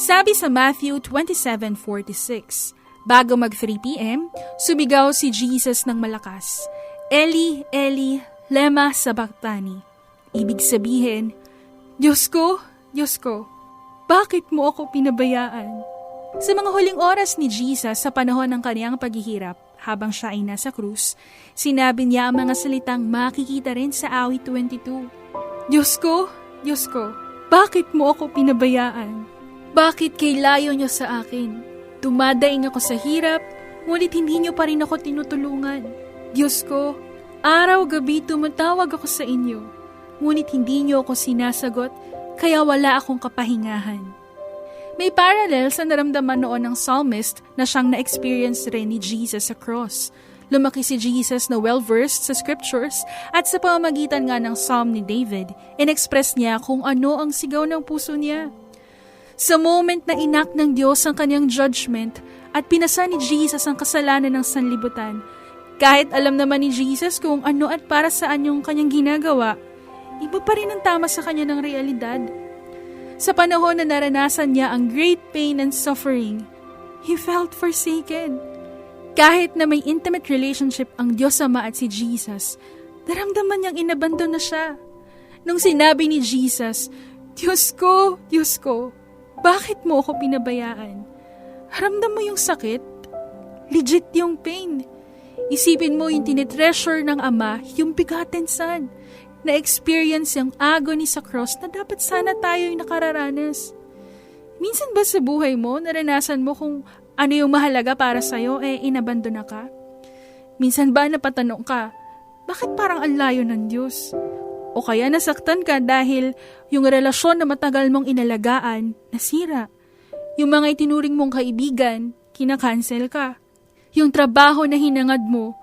Sabi sa Matthew 27.46, bago mag 3pm, sumigaw si Jesus ng malakas, Eli, Eli, lema sabachthani. Ibig sabihin, Diyos ko, Diyos ko, bakit mo ako pinabayaan? Sa mga huling oras ni Jesus sa panahon ng kaniyang paghihirap, habang siya ay nasa krus, sinabi niya ang mga salitang makikita rin sa awit 22. Diyos ko, Diyos ko, bakit mo ako pinabayaan? Bakit kay layo niyo sa akin? Dumadaing ako sa hirap, ngunit hindi niyo pa rin ako tinutulungan. Diyos ko, araw-gabi tumatawag ako sa inyo, ngunit hindi niyo ako sinasagot, kaya wala akong kapahingahan. May parallel sa naramdaman noon ng psalmist na siyang na-experience rin ni Jesus sa cross. Lumaki si Jesus na well-versed sa scriptures at sa pamamagitan nga ng psalm ni David, inexpress niya kung ano ang sigaw ng puso niya. Sa moment na inak ng Diyos ang kanyang judgment at pinasa ni Jesus ang kasalanan ng sanlibutan, kahit alam naman ni Jesus kung ano at para saan yung kanyang ginagawa, iba pa rin ang tama sa kanya ng realidad. Sa panahon na naranasan niya ang great pain and suffering, he felt forsaken. Kahit na may intimate relationship ang Diyos Ama at si Jesus, naramdaman niyang inabandon na siya. Nung sinabi ni Jesus, Diyos ko, Diyos ko, bakit mo ako pinabayaan? Haramdam mo yung sakit? Legit yung pain. Isipin mo yung tinitreasure ng Ama, yung bigaten son na-experience yung agony sa cross na dapat sana tayo yung nakararanas. Minsan ba sa buhay mo, naranasan mo kung ano yung mahalaga para sa'yo, eh inabandona ka? Minsan ba napatanong ka, bakit parang ang layo ng Diyos? O kaya nasaktan ka dahil yung relasyon na matagal mong inalagaan, nasira. Yung mga itinuring mong kaibigan, kinakancel ka. Yung trabaho na hinangad mo,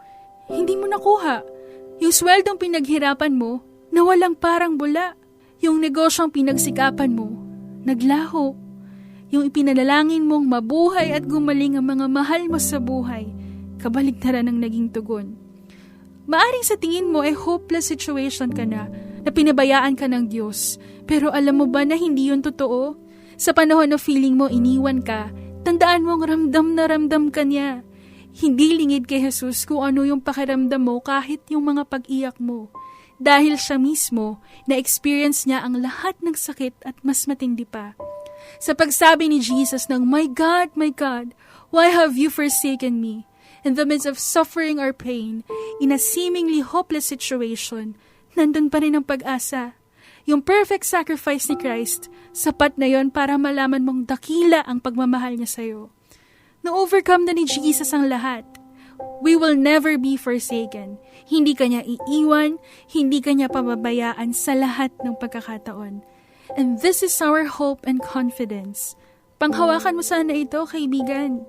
hindi mo nakuha. Yung sweldong pinaghirapan mo, nawalang parang bula. Yung negosyong pinagsikapan mo, naglaho. Yung ipinalangin mong mabuhay at gumaling ang mga mahal mo sa buhay, kabaligtaran ng naging tugon. Maaring sa tingin mo ay hopeless situation ka na, na pinabayaan ka ng Diyos. Pero alam mo ba na hindi yun totoo? Sa panahon na feeling mo iniwan ka, tandaan mong ramdam na ramdam ka niya. Hindi lingid kay Jesus kung ano yung pakiramdam mo kahit yung mga pag-iyak mo. Dahil siya mismo, na-experience niya ang lahat ng sakit at mas matindi pa. Sa pagsabi ni Jesus ng, My God, my God, why have you forsaken me? In the midst of suffering or pain, in a seemingly hopeless situation, nandun pa rin ang pag-asa. Yung perfect sacrifice ni Christ, sapat na yon para malaman mong dakila ang pagmamahal niya sa'yo. Na-overcome na ni Jesus ang lahat. We will never be forsaken. Hindi kanya iiwan, hindi kanya pababayaan sa lahat ng pagkakataon. And this is our hope and confidence. Panghawakan mo sana ito, kaibigan.